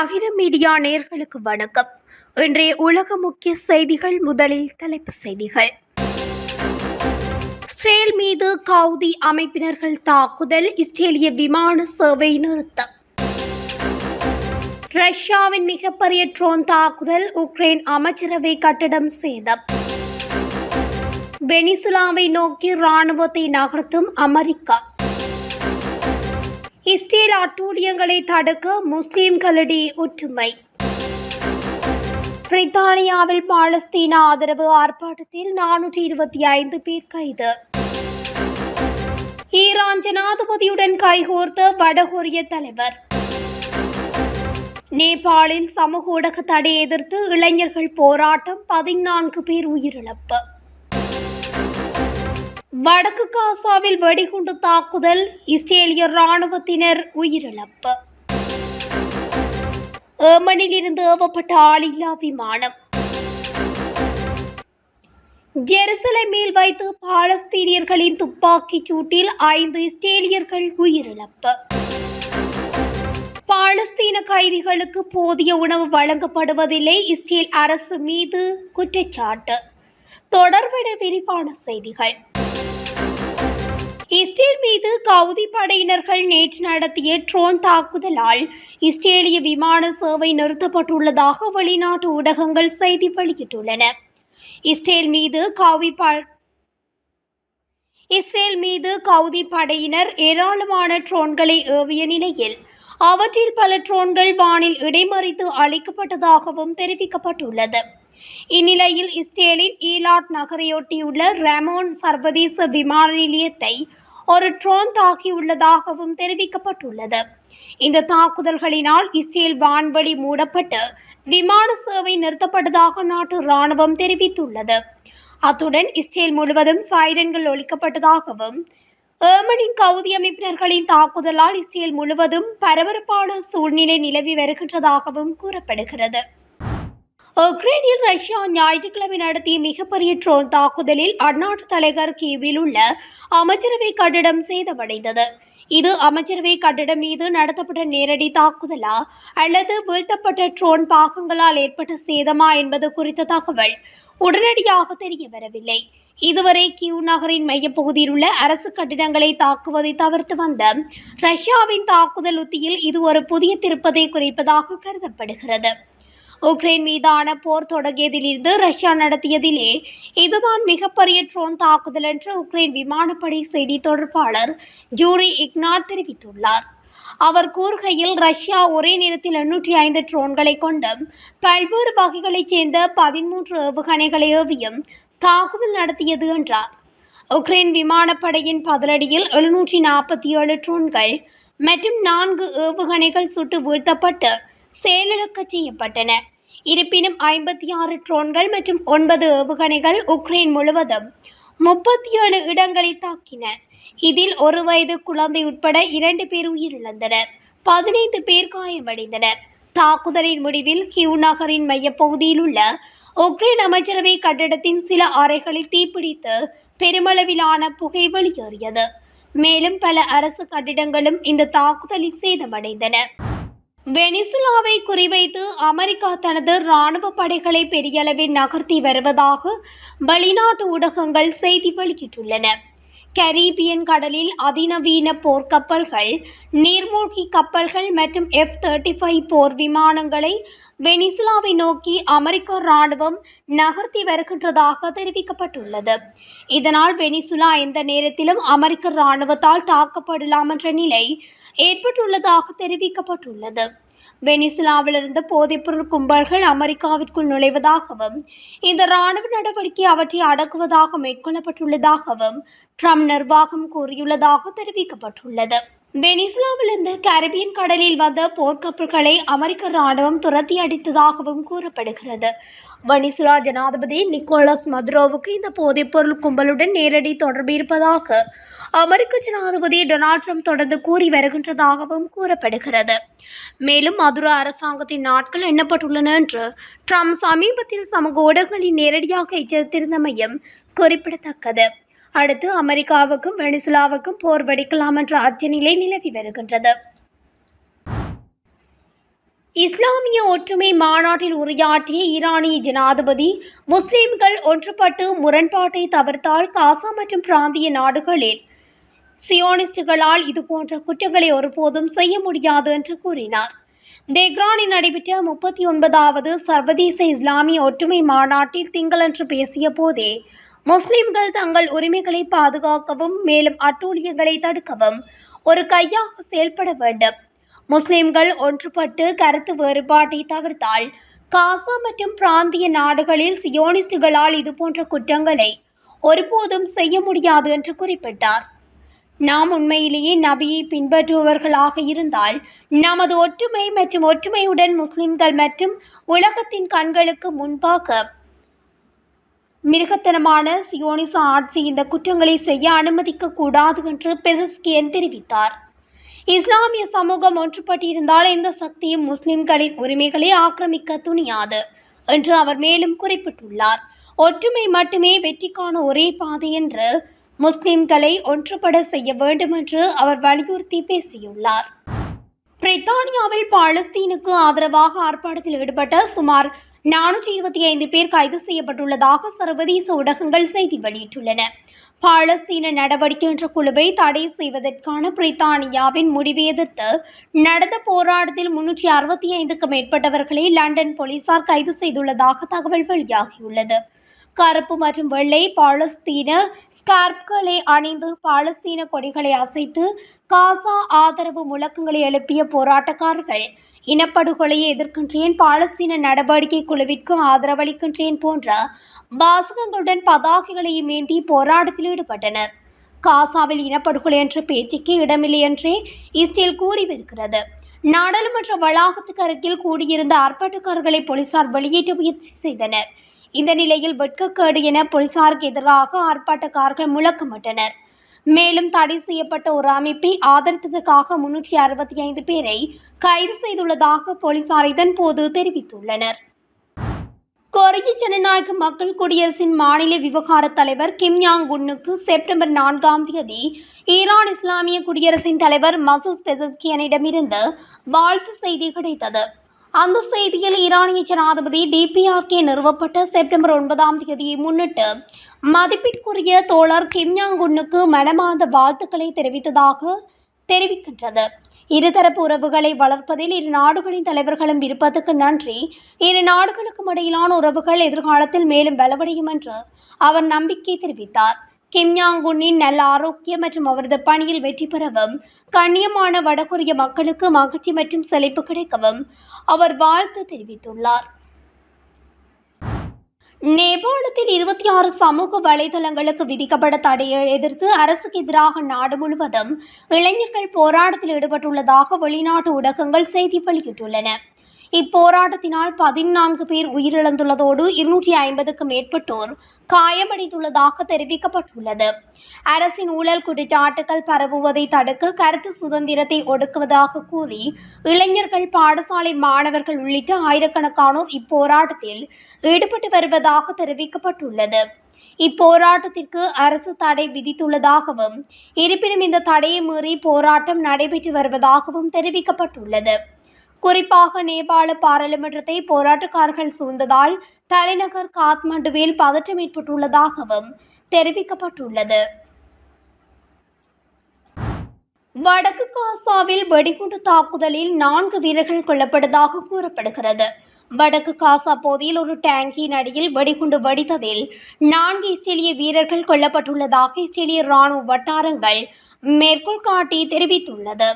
அகில மீடியா நேர்களுக்கு வணக்கம். இன்றைய உலக முக்கிய செய்திகள் முதலில் தலைப்பு செய்திகள். இஸ்ரேல் மீது கவுதி அமைப்பினர்கள் தாக்குதல் இஸ்ரேலிய விமான சேவை நிறுத்தம். ரஷ்யாவின் மிகப்பெரிய ட்ரோன் தாக்குதல் உக்ரைன் அமைச்சரவை கட்டடம் சேதம். வெனிசுலாவை நோக்கி ராணுவத்தை நகர்த்தும் அமெரிக்கா. இஸ்ரேல் அட்டூழியங்களை தடுக்க முஸ்லிம்களிடையே ஒற்றுமை. பிரித்தானியாவில் பாலஸ்தீன ஆதரவு ஆர்ப்பாட்டத்தில் நானூற்றி இருபத்தி ஐந்து பேர் கைது. ஈரான் ஜனாதிபதியுடன் கைகோர்த்த வடகொரிய தலைவர். நேபாளில் சமூக ஊடக தடை எதிர்த்து இளைஞர்கள் போராட்டம் பதினான்கு பேர் உயிரிழப்பு. வடக்கு காசாவில் வெடிகுண்டு தாக்குதல் இஸ்ரேலிய ராணுவத்தினர் உயிரிழப்பு. ஏமனில் இருந்து ஏவப்பட்ட ஆளில்லா விமானம். ஜெருசலேமில் வைத்து பாலஸ்தீனியர்களின் துப்பாக்கிச் சூட்டில் ஐந்து இஸ்ரேலியர்கள் உயிரிழப்பு. பாலஸ்தீன கைதிகளுக்கு போதிய உணவு வழங்கப்படுவதில்லை இஸ்ரேல் அரசு மீது குற்றச்சாட்டு. தொடர்பட விரிவான செய்திகள். இஸ்ரேல் மீது கவுதி படையினர்கள் நேற்று நடத்திய ட்ரோன் தாக்குதலால் இஸ்ரேலிய விமான சேவை நிறுத்தப்பட்டுள்ளதாக வெளிநாட்டு ஊடகங்கள் செய்தி வெளியிட்டுள்ளன. இஸ்ரேல் மீது கவுதி இஸ்ரேல் மீது கவுதி படையினர் ஏராளமான ட்ரோன்களை ஏவிய நிலையில் அவற்றில் பல ட்ரோன்கள் வானில் இடைமறித்து அழிக்கப்பட்டதாகவும் தெரிவிக்கப்பட்டுள்ளது. இந்நிலையில் இஸ்ரேலின் ஈலாட் நகரையொட்டியுள்ள ரெமோன் சர்வதேச விமான நிலையத்தை ஒரு ட்ரோன் தாக்கியுள்ளதாகவும் தெரிவிக்கப்பட்டுள்ளது. இந்த தாக்குதல்களினால் இஸ்ரேல் வான்வழி மூடப்பட்டு விமான சேவை நிறுத்தப்பட்டதாக நாட்டு ராணுவம் தெரிவித்துள்ளது. அத்துடன் இஸ்ரேல் முழுவதும் சைரன்கள் ஒழிக்கப்பட்டதாகவும் ஏமனின் கவுதி அமைப்பினர்களின் தாக்குதலால் இஸ்ரேல் முழுவதும் பரபரப்பான சூழ்நிலை நிலவி வருகின்றதாகவும் கூறப்படுகிறது. உக்ரைனில் ரஷ்யா ஞாயிற்றுக்கிழமை நடத்திய மிகப்பெரிய ட்ரோன் தாக்குதலில் அந்நாட்டு தலைநகர் கீவில் உள்ள அமைச்சரவை கட்டிடம் சேதமடைந்தது. இது அமைச்சரவை கட்டிடம் மீது நடத்தப்பட்ட நேரடி தாக்குதலா அல்லது வீழ்த்தப்பட்ட ட்ரோன் பாகங்களால் ஏற்பட்ட சேதமா என்பது குறித்த தகவல் உடனடியாக தெரிய வரவில்லை. இதுவரை கியூ நகரின் மையப்பகுதியில் உள்ள அரசு கட்டிடங்களை தாக்குவதை தவிர்த்து வந்த ரஷ்யாவின் தாக்குதல் உத்தியில் இது ஒரு புதிய திருப்பதை குறிப்பதாக கருதப்படுகிறது. உக்ரைன் மீதான போர் தொடங்கியதிலிருந்து ரஷ்யா நடத்தியதிலே இதுதான் மிகப்பெரிய ட்ரோன் தாக்குதல் என்று உக்ரைன் விமானப்படை செய்தி தொடர்பாளர் ஜூரி இக்னார் தெரிவித்துள்ளார். அவர் கூறுகையில் ரஷ்யா ஒரே நேரத்தில் எண்ணூற்றி ஐந்து ட்ரோன்களை கொண்டும் பல்வேறு வகைகளைச் சேர்ந்த பதிமூன்று ஏவுகணைகளை ஏவியும் தாக்குதல் நடத்தியது என்றார். உக்ரைன் விமானப்படையின் பதிலடியில் எழுநூற்றி நாற்பத்தி ஏழு ட்ரோன்கள் மற்றும் நான்கு ஏவுகணைகள் சுட்டு வீழ்த்தப்பட்டு செயலிழக்க செய்யப்பட்டன. இருப்பினும் ஐம்பத்தி ஆறு ட்ரோன்கள் மற்றும் ஒன்பது ஏவுகணைகள் உக்ரைன் முழுவதும் முப்பத்தி ஏழு இடங்களை தாக்கின. இதில் ஒரு வயது குழந்தை உட்பட இரண்டு பேர் உயிரிழந்தனர். பதினைந்து பேர் காயமடைந்தனர். தாக்குதலின் முடிவில் கியூ நகரின் மையப்பகுதியில் உள்ள உக்ரைன் அமைச்சரவை கட்டடத்தின் சில அறைகளில் தீப்பிடித்து பெருமளவிலான புகை வெளியேறியது. மேலும் பல அரசு கட்டிடங்களும் இந்த தாக்குதலில் சேதமடைந்தன. வெனிசுலாவை குறிவைத்து அமெரிக்கா தனது இராணுவ படைகளை பெரிய அளவில் நகர்த்தி வருவதாக வெளிநாட்டு ஊடகங்கள் செய்தி வெளியிட்டுள்ளன. கரீபியன் கடலில் அதிநவீன போர்க்கப்பல்கள் நீர்மூழ்கி கப்பல்கள் மற்றும் எஃப் தேர்ட்டி ஃபைவ் போர் விமானங்களை வெனிசுலாவை நோக்கி அமெரிக்க இராணுவம் நகர்த்தி வருகின்றதாக தெரிவிக்கப்பட்டுள்ளது. இதனால் வெனிசுலா எந்த நேரத்திலும் அமெரிக்க இராணுவத்தால் தாக்கப்படலாம் என்ற நிலை ஏற்பட்டுள்ளதாக தெரிவிக்கப்பட்டுள்ளது. வெனிசுலாவிலிருந்து போதைப்பொருள் கும்பல்கள் அமெரிக்காவிற்குள் நுழைவதாகவும் இந்த இராணுவ நடவடிக்கை அவற்றை அடக்குவதாக மேற்கொள்ளப்பட்டுள்ளதாகவும் ட்ரம்ப் நிர்வாகம் கூறியுள்ளதாக தெரிவிக்கப்பட்டுள்ளது. வெனிசுலாவிலிருந்து கரிபியன் கடலில் வந்த போர்க்கப்பல்களை அமெரிக்க இராணுவம் துரத்தி அடித்ததாகவும் கூறப்படுகிறது. வெனிசுலா ஜனாதிபதி நிக்கோலஸ் மதுரோவுக்கு இந்த போதைப்பொருள் கும்பலுடன் நேரடி தொடர்பு இருப்பதாக அமெரிக்க ஜனாதிபதி டொனால்ட் ட்ரம்ப் தொடர்ந்து கூறி வருகின்றதாகவும் கூறப்படுகிறது. மேலும் மதுரா அரசாங்கத்தின் நாட்கள் எண்ணப்பட்டுள்ளன என்று ட்ரம்ப் சமீபத்தில் சமூக ஊடகங்களில் நேரடியாக எச்சரித்திருந்தமையும் குறிப்பிடத்தக்கது. அடுத்து அமெரிக்காவுக்கும் வெனிசுலாவுக்கும் போர் வெடிக்கலாம் என்ற அச்சநிலை நிலவி வருகின்றது. இஸ்லாமிய ஒற்றுமை மாநாட்டில் உரையாற்றிய ஈரானிய ஜனாதிபதி முஸ்லிம்கள் ஒன்றுபட்டு முரண்பாட்டை தவிர்த்தால் காசா மற்றும் பிராந்திய நாடுகளில் சியோனிஸ்டுகளால் இதுபோன்ற குற்றங்களை ஒருபோதும் செய்ய முடியாது என்று கூறினார். தெஹ்ரானில் நடைபெற்ற முப்பத்தி ஒன்பதாவது சர்வதேச இஸ்லாமிய ஒற்றுமை மாநாட்டில் திங்களன்று பேசிய போதே முஸ்லிம்கள் தங்கள் உரிமைகளை பாதுகாக்கவும் மேலும் அட்டூழியங்களை தடுக்கவும் ஒரு கையாக செயல்பட வேண்டும். முஸ்லிம்கள் ஒன்றுபட்டு கருத்து வேறுபாட்டை தவிர்த்தால் காசா மற்றும் பிராந்திய நாடுகளில் சியோனிஸ்டுகளால் இதுபோன்ற குற்றங்களை ஒருபோதும் செய்ய முடியாது என்று குறிப்பிட்டார். நாம் உண்மையிலேயே நபியை பின்பற்றுபவர்களாக இருந்தால் நமது ஒற்றுமை மற்றும் ஒற்றுமையுடன் முஸ்லிம்கள் மற்றும் உலகத்தின் கண்களுக்கு முன்பாக மிருகத்தனமான சியோனிச ஆட்சி இந்த குற்றங்களை செய்ய அனுமதிக்க கூடாது என்று பெசஸ்கியன் தெரிவித்தார். இஸ்லாமிய சமூகம் ஒன்றுபட்டிருந்தால் எந்த சக்தியும் முஸ்லிம்களின் உரிமைகளை ஆக்கிரமிக்க துணியாது என்று அவர் மேலும் குறிப்பிட்டுள்ளார். ஒற்றுமை மட்டுமே வெற்றிக்கான ஒரே பாதை என்று முஸ்லிம்களை ஒன்றுபட செய்ய வேண்டும் என்று அவர் வலியுறுத்தி பேசியுள்ளார். பிரித்தானியாவில் பாலஸ்தீனுக்கு ஆதரவாக ஆர்ப்பாட்டத்தில் ஈடுபட்ட சுமார் நானூற்றி இருபத்தி ஐந்து பேர் கைது செய்யப்பட்டுள்ளதாக சர்வதேச ஊடகங்கள் செய்தி வெளியிட்டுள்ளன. பாலஸ்தீன நடவடிக்கை என்ற குழுவை தடை செய்வதற்கான பிரித்தானியாவின் முடிவை எதிர்த்து நடந்த போராட்டத்தில் முன்னூற்றி அறுபத்தி ஐந்துக்கும் மேற்பட்டவர்களை லண்டன் போலீசார் கைது செய்துள்ளதாக தகவல் வெளியாகியுள்ளது. கருப்பு மற்றும் வெள்ளை பாலஸ்தீன ஸ்கார்ப்களை அணிந்து பாலஸ்தீன கொடிகளை அசைத்து காசா ஆதரவு முழக்கங்களை எழுப்பிய போராட்டக்காரர்கள். இனப்படுகொலையை எதிர்க்கின்றேன் பாலஸ்தீன நடவடிக்கை குழுவிற்கு ஆதரவளிக்கின்றேன் போன்ற வாசகங்களுடன் பதாகைகளையும் ஏந்தி போராட்டத்தில் ஈடுபட்டனர். காசாவில் இனப்படுகொலை என்ற பேச்சுக்கு இடமில்லை என்றே இஸ்ரேல் கூறிவிருக்கிறது நாடாளுமன்ற வளாகத்துக்கு அருகில் கூடியிருந்த ஆர்ப்பாட்டக்காரர்களை போலீசார் வெளியேற்ற முயற்சி செய்தனர். இந்த நிலையில் வெட்கக்கேடு என போலீசாருக்கு எதிராக ஆர்ப்பாட்டக்காரர்கள் முழக்கமிட்டனர். மேலும் தடை செய்யப்பட்ட ஒரு அமைப்பை ஆதரித்ததற்காக முன்னூற்றி அறுபத்தி ஐந்து பேரை கைது செய்துள்ளதாக போலீசார் இதன்போது தெரிவித்துள்ளனர். கொரிய ஜனநாயக மக்கள் குடியரசின் மாநில விவகார தலைவர் கிம் யாங் குன்னுக்கு செப்டம்பர் நான்காம் தேதி ஈரான் இஸ்லாமிய குடியரசின் தலைவர் மசூஸ் பெசஸ்கியனிடமிருந்து வாழ்த்து செய்தி கிடைத்தது. அந்த செய்தியில் ஈரானிய ஜனாதிபதி டிபிஆர்கே நிறுவப்பட்ட செப்டம்பர் ஒன்பதாம் தேதியை முன்னிட்டு மதிப்பிற்குரிய தோழர் கிம்யாங்குன்னுக்கு மனமார்ந்த வாழ்த்துக்களை தெரிவித்ததாக தெரிவிக்கின்றது. இருதரப்பு உறவுகளை வளர்ப்பதில் இரு நாடுகளின் தலைவர்களும் இருப்பதற்கு நன்றி. இரு நாடுகளுக்கும் இடையிலான உறவுகள் எதிர்காலத்தில் மேலும் பலவடையும் என்று அவர் நம்பிக்கை தெரிவித்தார். கிம் யாங் உன்னின் நல்ல ஆரோக்கியம் மற்றும் அவரது பணியில் வெற்றி பெறவும் கண்ணியமான வடகொரிய மக்களுக்கு மகிழ்ச்சி மற்றும் செழிப்பு கிடைக்கவும் அவர் வாழ்த்து தெரிவித்துள்ளார். நேபாளத்தில் இருபத்தி ஆறு சமூக வலைதளங்களுக்கு விதிக்கப்பட்ட தடையை எதிர்த்து அரசுக்கு எதிராக நாடு முழுவதும் இளைஞர்கள் போராட்டத்தில் ஈடுபட்டுள்ளதாக வெளிநாட்டு ஊடகங்கள் செய்தி வெளியிட்டுள்ளன. இப்போராட்டத்தினால் பதினான்கு பேர் உயிரிழந்துள்ளதோடு இருநூற்றி ஐம்பதுக்கும் மேற்பட்டோர் காயமடைந்துள்ளதாக தெரிவிக்கப்பட்டுள்ளது. அரசின் ஊழல் குற்றச்சாட்டுகள் பரவுவதை தடுக்க கருத்து சுதந்திரத்தை ஒடுக்குவதாக கூறி இளைஞர்கள் பாடசாலை மாணவர்கள் உள்ளிட்ட ஆயிரக்கணக்கானோர் இப்போராட்டத்தில் ஈடுபட்டு வருவதாக தெரிவிக்கப்பட்டுள்ளது. இப்போராட்டத்திற்கு அரசு தடை விதித்துள்ளதாகவும் இருப்பினும் இந்த தடையை மீறி போராட்டம் நடைபெற்று வருவதாகவும் தெரிவிக்கப்பட்டுள்ளது. குறிப்பாக நேபாள பாராளுமன்றத்தை போராட்டக்காரர்கள் சூழ்ந்ததால் தலைநகர் காத்மண்டுவில் பதற்றம் ஏற்பட்டுள்ளதாகவும் தெரிவிக்கப்பட்டுள்ளது. வடக்கு காசாவில் வெடிகுண்டு தாக்குதலில் நான்கு வீரர்கள் கொல்லப்பட்டதாக கூறப்படுகிறது. வடக்கு காசா பகுதியில் ஒரு டேங்கின் அடியில் வெடிகுண்டு வெடித்ததில் நான்கு இஸ்ரேலிய வீரர்கள் கொல்லப்பட்டுள்ளதாக இஸ்ரேலிய ராணுவ வட்டாரங்கள் மேற்கோள் காட்டி தெரிவித்துள்ளது.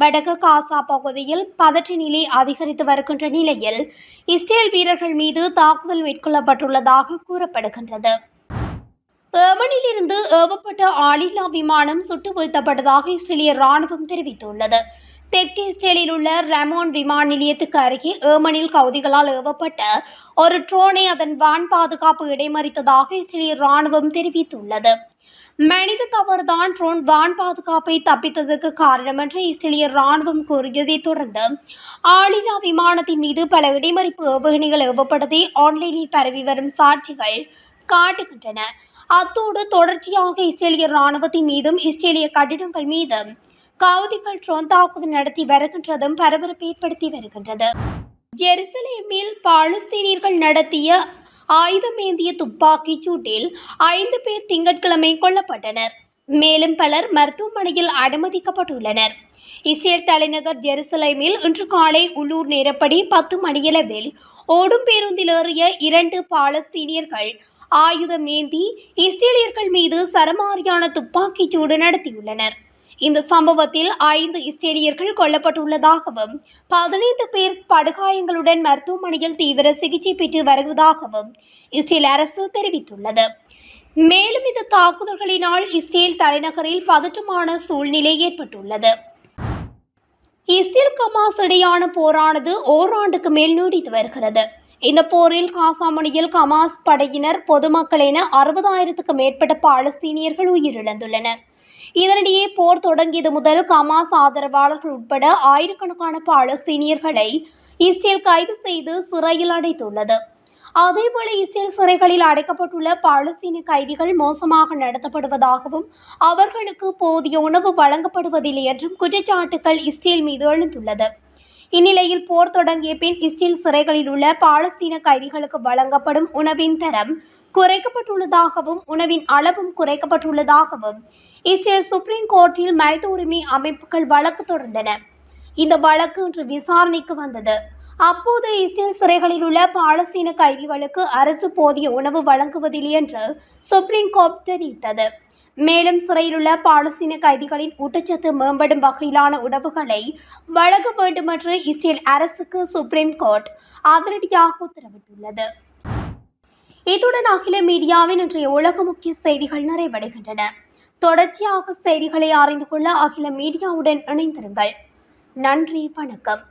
வடக்கு காசா பகுதியில் பதற்ற நிலை அதிகரித்து வருகின்ற நிலையில் இஸ்ரேல் வீரர்கள் மீது தாக்குதல் மேற்கொள்ளப்பட்டுள்ளதாக கூறப்படுகின்றது. ஏமனிலிருந்து ஏவப்பட்ட ஆளில்லா விமானம் சுட்டு வீழ்த்தப்பட்டதாக இஸ்ரேலிய ராணுவம் தெரிவித்துள்ளது. தெற்கு இஸ்ரேலில் உள்ள ரெமோன் விமான நிலையத்துக்கு அருகே ஏமனில் கவுதிகளால் ஏவப்பட்ட ஒரு ட்ரோனை அதன் வான் பாதுகாப்பு இடைமறித்ததாக இஸ்ரேலிய ராணுவம் தெரிவித்துள்ளது. மனித தவறுதான் ட்ரோன் வான் பாதுகாப்பை தப்பித்ததற்கு காரணம் என்று இஸ்ரேலிய ராணுவம் கூறியதைத் தொடர்ந்து ஆளில்லா விமானத்தின் மீது பல இடைமறிப்பு ஏவுகணைகள் ஏவப்பட்டதை ஆன்லைனில் பரவி வரும் சாட்சிகள் காட்டுகின்றன. அத்தோடு தொடர்ச்சியாக இஸ்ரேலிய ராணுவத்தின் மீதும் இஸ்ரேலிய கட்டிடங்கள் மீதும் கவுதிகள் ட்ரோன் தாக்குதல் நடத்தி வருகின்றதும் பரபரப்பை ஏற்படுத்தி வருகின்றது. ஜெருசலேமில் பாலஸ்தீனியர்கள் நடத்திய ஆயுதமேந்திய துப்பாக்கிச் சூட்டில் ஐந்து பேர் திங்கட்கிழமை கொல்லப்பட்டனர். மேலும் பலர் மருத்துவமனையில் அனுமதிக்கப்பட்டுள்ளனர். இஸ்ரேல் தலைநகர் ஜெருசலேமில் இன்று காலை உள்ளூர் நேரப்படி பத்து மணியளவில் ஓடும் பேருந்தில் ஏறிய இரண்டு பாலஸ்தீனியர்கள் ஆயுதம் ஏந்தி இஸ்ரேலியர்கள் மீது சரமாரியான துப்பாக்கிச் சூடு நடத்தியுள்ளனர். இந்த சம்பவத்தில் ஐந்து இஸ்ரேலியர்கள் கொல்லப்பட்டுள்ளதாகவும் பதினைந்து பேர் படுகாயங்களுடன் மருத்துவமனையில் தீவிர சிகிச்சை பெற்று வருவதாகவும் இஸ்ரேல் அரசு தெரிவித்துள்ளது. மேலும் இந்த தாக்குதல்களினால் இஸ்ரேல் தலைநகரில் பதற்றமான சூழ்நிலை ஏற்பட்டுள்ளது. இஸ்ரேல் கமாஸ் இடையான போரானது ஓராண்டுக்கு மேல் நீடித்து வருகிறது. இந்த போரில் காசாமணியில் கமாஸ் படையினர் பொதுமக்கள் என அறுபதாயிரத்துக்கு மேற்பட்ட பாலஸ்தீனியர்கள் உயிரிழந்துள்ளனர். இதனிடையே போர் தொடங்கியது முதல் கமாஸ் ஆதரவாளர்கள் உட்பட ஆயிரக்கணக்கான பாலஸ்தீனியர்களை இஸ்ரேல் கைது செய்து சிறையில் அடைத்துள்ளது. அதேபோல இஸ்ரேல் சிறைகளில் அடைக்கப்பட்டுள்ள பாலஸ்தீன கைதிகள் மோசமாக நடத்தப்படுவதாகவும் அவர்களுக்கு போதிய உணவு வழங்கப்படுவதில்லை என்றும் குற்றச்சாட்டுகள் இஸ்ரேல் மீது எழுந்துள்ளது. இந்நிலையில் போர் தொடங்கிய பின் இஸ்ரேல் சிறைகளில் உள்ள பாலஸ்தீன கைதிகளுக்கு வழங்கப்படும் உணவின் தரம் குறைக்கப்பட்டுள்ளதாகவும் உணவின் அளவும் குறைக்கப்பட்டுள்ளதாகவும் இஸ்ரேல் சுப்ரீம் கோர்ட்டில் மனித உரிமை அமைப்புகள் வழக்கு தொடர்ந்தன. இந்த வழக்கு இன்று விசாரணைக்கு வந்தது. அப்போது இஸ்ரேல் சிறைகளில் உள்ள பாலஸ்தீன கைதிகளுக்கு அரசு போதிய உணவு வழங்குவதில்லை என்று சுப்ரீம் கோர்ட் தெரிவித்தது. மேலும் சிறையில் உள்ள பாலஸ்தீன கைதிகளின் ஊட்டச்சத்து மேம்படும் வகையிலான உணவுகளை வழங்க வேண்டும் என்று இஸ்ரேல் அரசுக்கு சுப்ரீம் கோர்ட் அதிரடியாக உத்தரவிட்டுள்ளது. இத்துடன் அகில மீடியாவின் இன்றைய உலக முக்கிய செய்திகள் நிறைவடைகின்றன. தொடர்ச்சியாக செய்திகளை அறிந்து கொள்ள அகில மீடியாவுடன் இணைந்திருங்கள். நன்றி வணக்கம்.